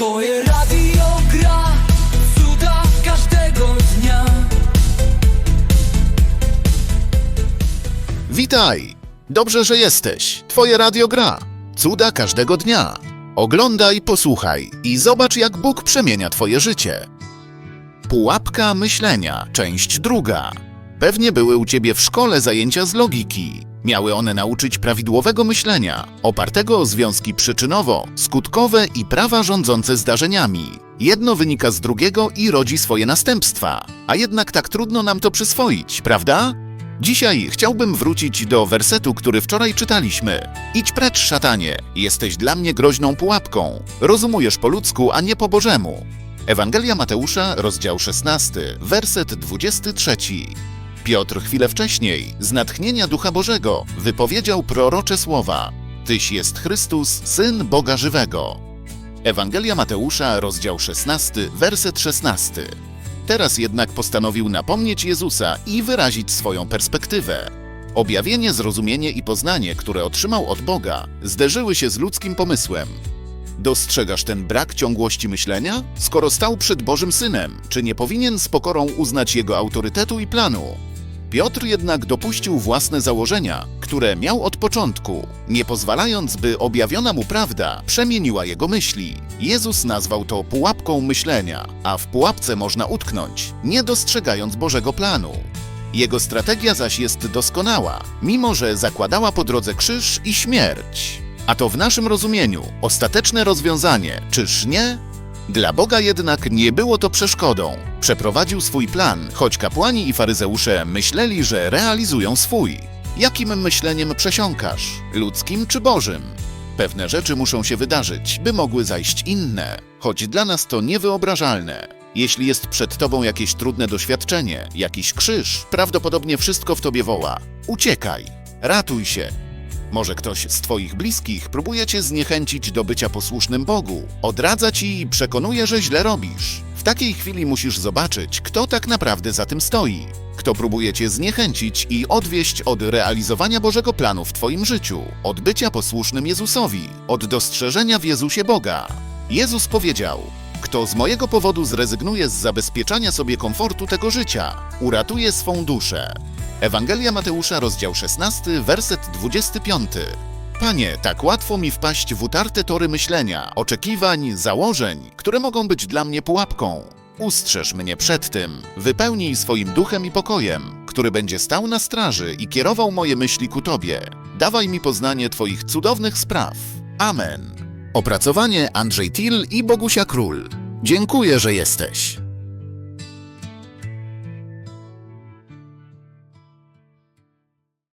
Twoje radio gra cuda każdego dnia. Witaj! Dobrze, że jesteś. Twoje radio gra. Cuda każdego dnia. Oglądaj, posłuchaj i zobacz, jak Bóg przemienia Twoje życie. Pułapka myślenia, część druga. Pewnie były u Ciebie w szkole zajęcia z logiki. Miały one nauczyć prawidłowego myślenia, opartego o związki przyczynowo-skutkowe i prawa rządzące zdarzeniami. Jedno wynika z drugiego i rodzi swoje następstwa. A jednak tak trudno nam to przyswoić, prawda? Dzisiaj chciałbym wrócić do wersetu, który wczoraj czytaliśmy. Idź precz, szatanie, jesteś dla mnie groźną pułapką. Rozumujesz po ludzku, a nie po bożemu. Ewangelia Mateusza, rozdział 16, werset 23. Piotr chwilę wcześniej, z natchnienia Ducha Bożego, wypowiedział prorocze słowa: Tyś jest Chrystus, syn Boga żywego. Ewangelia Mateusza, rozdział 16, werset 16. Teraz jednak postanowił napomnieć Jezusa i wyrazić swoją perspektywę. Objawienie, zrozumienie i poznanie, które otrzymał od Boga, zderzyły się z ludzkim pomysłem. Dostrzegasz ten brak ciągłości myślenia? Skoro stał przed Bożym Synem, czy nie powinien z pokorą uznać jego autorytetu i planu? Piotr jednak dopuścił własne założenia, które miał od początku, nie pozwalając, by objawiona mu prawda przemieniła jego myśli. Jezus nazwał to pułapką myślenia, a w pułapce można utknąć, nie dostrzegając Bożego planu. Jego strategia zaś jest doskonała, mimo że zakładała po drodze krzyż i śmierć. A to w naszym rozumieniu ostateczne rozwiązanie, czyż nie? Dla Boga jednak nie było to przeszkodą. Przeprowadził swój plan, choć kapłani i faryzeusze myśleli, że realizują swój. Jakim myśleniem przesiąkasz? Ludzkim czy Bożym? Pewne rzeczy muszą się wydarzyć, by mogły zajść inne, choć dla nas to niewyobrażalne. Jeśli jest przed tobą jakieś trudne doświadczenie, jakiś krzyż, prawdopodobnie wszystko w tobie woła: uciekaj, ratuj się, może ktoś z Twoich bliskich próbuje Cię zniechęcić do bycia posłusznym Bogu, odradza Ci i przekonuje, że źle robisz. W takiej chwili musisz zobaczyć, kto tak naprawdę za tym stoi. Kto próbuje Cię zniechęcić i odwieść od realizowania Bożego planu w Twoim życiu, od bycia posłusznym Jezusowi, od dostrzeżenia w Jezusie Boga. Jezus powiedział: Kto z mojego powodu zrezygnuje z zabezpieczania sobie komfortu tego życia, uratuje swą duszę. Ewangelia Mateusza, rozdział 16, werset 25. Panie, tak łatwo mi wpaść w utarte tory myślenia, oczekiwań, założeń, które mogą być dla mnie pułapką. Ustrzeż mnie przed tym, wypełnij swoim duchem i pokojem, który będzie stał na straży i kierował moje myśli ku Tobie. Dawaj mi poznanie Twoich cudownych spraw. Amen. Opracowanie Andrzej Till i Bogusia Król. Dziękuję, że jesteś.